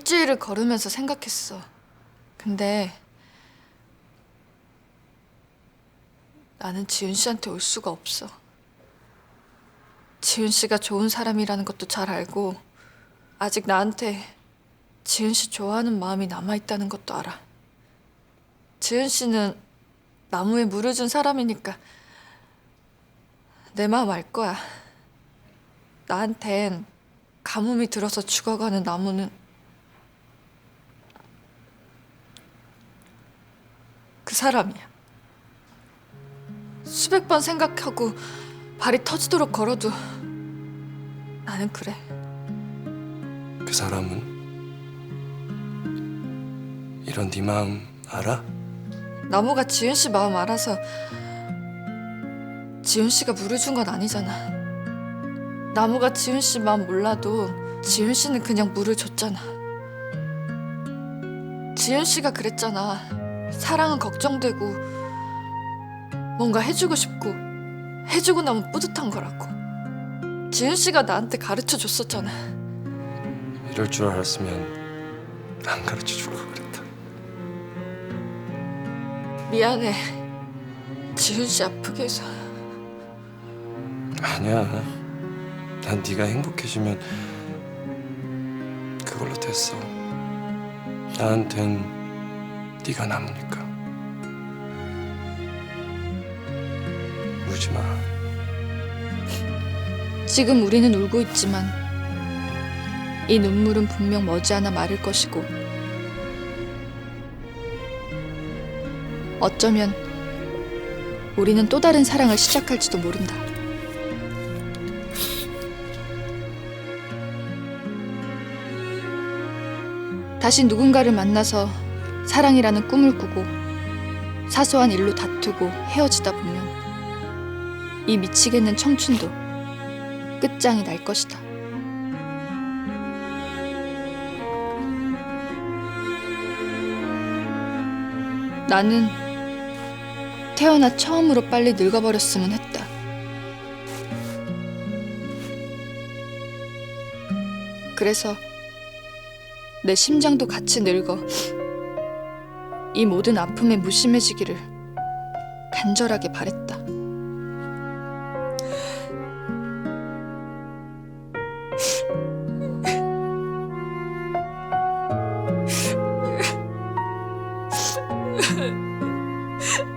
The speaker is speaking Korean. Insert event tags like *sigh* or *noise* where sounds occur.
일주일을 걸으면서 생각했어. 근데 나는 지은 씨한테 올 수가 없어. 지은 씨가 좋은 사람이라는 것도 잘 알고 아직 나한테 지은 씨 좋아하는 마음이 남아 있다는 것도 알아. 지은 씨는 나무에 물을 준 사람이니까 내 마음 알 거야. 나한텐 가뭄이 들어서 죽어가는 나무는 그 사람이야. 수백 번 생각하고 발이 터지도록 걸어도 나는 그래. 그 사람은 이런 네 마음 알아? 나무가 지은 씨 마음 알아서 지은 씨가 물을 준 건 아니잖아. 나무가 지은 씨 마음 몰라도 지은 씨는 그냥 물을 줬잖아. 지은 씨가 그랬잖아. 사랑은 걱정되고 뭔가 해주고 싶고 해주고 나면 뿌듯한 거라고. 지은 씨가 나한테 가르쳐 줬었잖아. 이럴 줄 알았으면 안 가르쳐 줄 걸 그랬다. 미안해. 지은 씨 아프게 해서. 아니야. 난 네가 행복해지면 그걸로 됐어. 나한텐 네가 남으니까. 울지 마. 지금 우리는 울고 있지만 이 눈물은 분명 머지않아 마를 것이고 어쩌면 우리는 또 다른 사랑을 시작할지도 모른다. 다시 누군가를 만나서 사랑이라는 꿈을 꾸고 사소한 일로 다투고 헤어지다 보면 이 미치겠는 청춘도 끝장이 날 것이다. 나는 태어나 처음으로 빨리 늙어버렸으면 했다. 그래서 내 심장도 같이 늙어 이 모든 아픔에 무심해지기를 간절하게 바랬다. *laughs*